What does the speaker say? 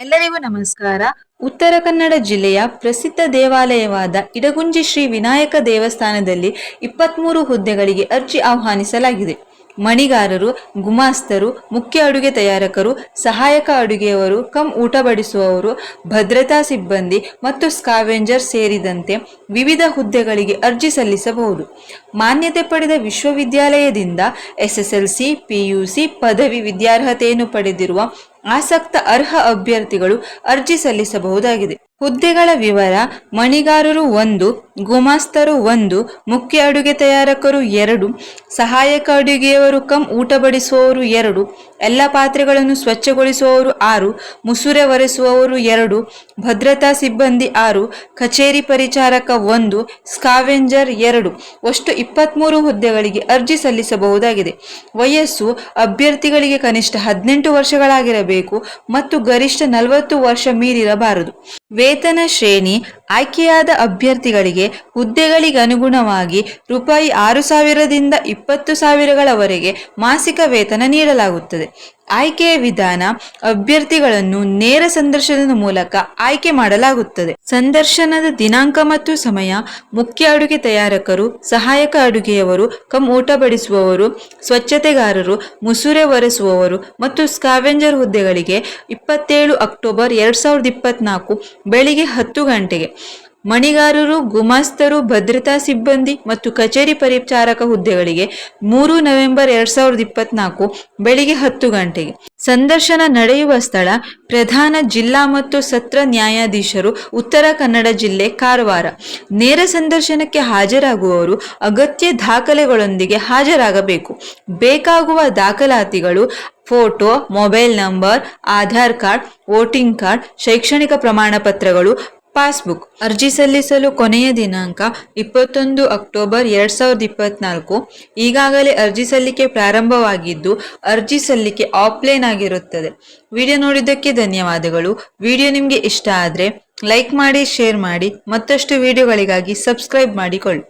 ಎಲ್ಲರಿಗೂ ನಮಸ್ಕಾರ. ಉತ್ತರ ಕನ್ನಡ ಜಿಲ್ಲೆಯ ಪ್ರಸಿದ್ಧ ದೇವಾಲಯವಾದ ಇಡಗುಂಜಿ ಶ್ರೀ ವಿನಾಯಕ ದೇವಸ್ಥಾನದಲ್ಲಿ ಇಪ್ಪತ್ತ್ಮೂರು ಹುದ್ದೆಗಳಿಗೆ ಅರ್ಜಿ ಆಹ್ವಾನಿಸಲಾಗಿದೆ. ಮಣಿಗಾರರು, ಗುಮಾಸ್ತರು, ಮುಖ್ಯ ಅಡುಗೆ ತಯಾರಕರು, ಸಹಾಯಕ ಅಡುಗೆಯವರು, ಕಮ್ ಊಟ ಬಡಿಸುವವರು ಭದ್ರತಾ ಸಿಬ್ಬಂದಿ ಮತ್ತು ಸ್ಕಾವೆಂಜರ್ ಸೇರಿದಂತೆ ವಿವಿಧ ಹುದ್ದೆಗಳಿಗೆ ಅರ್ಜಿ ಸಲ್ಲಿಸಬಹುದು. ಮಾನ್ಯತೆ ಪಡೆದ ವಿಶ್ವವಿದ್ಯಾಲಯದಿಂದ ಎಸ್ಎಸ್ಎಲ್ಸಿ, ಪಿಯುಸಿ ಪದವಿ ವಿದ್ಯಾರ್ಹತೆಯನ್ನು ಪಡೆದಿರುವ ಆಸಕ್ತ ಅರ್ಹ ಅಭ್ಯರ್ಥಿಗಳು ಅರ್ಜಿ ಸಲ್ಲಿಸಬಹುದಾಗಿದೆ. ಹುದ್ದೆಗಳ ವಿವರ, ಮಣಿಗಾರರು ಒಂದು, ಗುಮಾಸ್ತರು ಒಂದು, ಮುಖ್ಯ ಅಡುಗೆ ತಯಾರಕರು ಎರಡು, ಸಹಾಯಕ ಅಡುಗೆಯವರು ಕಂ ಊಟ ಬಡಿಸುವವರು ಎರಡು, ಎಲ್ಲ ಪಾತ್ರೆಗಳನ್ನು ಸ್ವಚ್ಛಗೊಳಿಸುವವರು ಆರು, ಮುಸುರೆ ಒರೆಸುವವರು ಎರಡು, ಭದ್ರತಾ ಸಿಬ್ಬಂದಿ ಆರು, ಕಚೇರಿ ಪರಿಚಾರಕ ಒಂದು, ಸ್ಕಾವೆಂಜರ್ ಎರಡು ಒಷ್ಟು ಇಪ್ಪತ್ತ್ಮೂರು ಹುದ್ದೆಗಳಿಗೆ ಅರ್ಜಿ ಸಲ್ಲಿಸಬಹುದಾಗಿದೆ. ವಯಸ್ಸು, ಅಭ್ಯರ್ಥಿಗಳಿಗೆ ಕನಿಷ್ಠ ಹದಿನೆಂಟು ವರ್ಷಗಳಾಗಿರಬೇಕು ಮತ್ತು ಗರಿಷ್ಠ ನಲವತ್ತು ವರ್ಷ ಮೀರಿರಬಾರದು. ವೇತನ ಶ್ರೇಣಿ ಆಯ್ಕೆಯಾದ ಅಭ್ಯರ್ಥಿಗಳಿಗೆ ಹುದ್ದೆಗಳಿಗೆ ಅನುಗುಣವಾಗಿ ರೂಪಾಯಿ ಆರು ಸಾವಿರದಿಂದ ಇಪ್ಪತ್ತು ಸಾವಿರಗಳವರೆಗೆ ಮಾಸಿಕ ವೇತನ ನೀಡಲಾಗುತ್ತದೆ. ಆಯ್ಕೆಯ ವಿಧಾನ ಅಭ್ಯರ್ಥಿಗಳನ್ನು ನೇರ ಸಂದರ್ಶನದ ಮೂಲಕ ಆಯ್ಕೆ ಮಾಡಲಾಗುತ್ತದೆ. ಸಂದರ್ಶನದ ದಿನಾಂಕ ಮತ್ತು ಸಮಯ, ಮುಖ್ಯ ಅಡುಗೆ ತಯಾರಕರು, ಸಹಾಯಕ ಅಡುಗೆಯವರು ಊಟ ಬಡಿಸುವವರು, ಸ್ವಚ್ಛತೆಗಾರರು, ಮುಸುರೆ ಒರೆಸುವವರು ಮತ್ತು ಸ್ಕಾವೆಂಜರ್ ಹುದ್ದೆಗಳಿಗೆ ಇಪ್ಪತ್ತೇಳು ಅಕ್ಟೋಬರ್ ಎರಡ್ ಸಾವಿರದ ಇಪ್ಪತ್ನಾಲ್ಕು ಬೆಳಿಗ್ಗೆ ಹತ್ತು ಗಂಟೆಗೆ. ಮಣಿಗಾರರು, ಗುಮಾಸ್ತರು, ಭದ್ರತಾ ಸಿಬ್ಬಂದಿ ಮತ್ತು ಕಚೇರಿ ಪರಿಚಾರಕ ಹುದ್ದೆಗಳಿಗೆ ಮೂರು ನವೆಂಬರ್ ಎರಡ್ ಸಾವಿರದ ಇಪ್ಪತ್ನಾಲ್ಕು ಬೆಳಿಗ್ಗೆ ಹತ್ತು ಗಂಟೆಗೆ ಸಂದರ್ಶನ ನಡೆಯುವ ಸ್ಥಳ ಪ್ರಧಾನ ಜಿಲ್ಲಾ ಮತ್ತು ಸತ್ರ ನ್ಯಾಯಾಧೀಶರು ಉತ್ತರ ಕನ್ನಡ ಜಿಲ್ಲೆ ಕಾರವಾರ. ನೇರ ಸಂದರ್ಶನಕ್ಕೆ ಹಾಜರಾಗುವವರು ಅಗತ್ಯ ದಾಖಲೆಗಳೊಂದಿಗೆ ಹಾಜರಾಗಬೇಕು. ಬೇಕಾಗುವ ದಾಖಲಾತಿಗಳು photo, mobile number, Aadhaar card, voting card, ಶೈಕ್ಷಣಿಕ ಪ್ರಮಾಣ ಪತ್ರಗಳು ಪಾಸ್ಬುಕ್ ಅರ್ಜಿ ಸಲ್ಲಿಸಲು ಕೊನೆಯ ದಿನಾಂಕ ಇಪ್ಪತ್ತೊಂದು ಅಕ್ಟೋಬರ್ ಎರಡ್ ಸಾವಿರದ ಇಪ್ಪತ್ನಾಲ್ಕು. ಈಗಾಗಲೇ ಅರ್ಜಿ ಸಲ್ಲಿಕೆ ಪ್ರಾರಂಭವಾಗಿದ್ದು, ಅರ್ಜಿ ಸಲ್ಲಿಕೆ ಆಫ್ಲೈನ್ ಆಗಿರುತ್ತದೆ. ವಿಡಿಯೋ ನೋಡಿದ್ದಕ್ಕೆ ಧನ್ಯವಾದಗಳು. ವಿಡಿಯೋ ನಿಮಗೆ ಇಷ್ಟ ಆದರೆ ಲೈಕ್ ಮಾಡಿ, ಶೇರ್ ಮಾಡಿ, ಮತ್ತಷ್ಟು ವಿಡಿಯೋಗಳಿಗಾಗಿ ಸಬ್ಸ್ಕ್ರೈಬ್ ಮಾಡಿಕೊಳ್ಳಿ.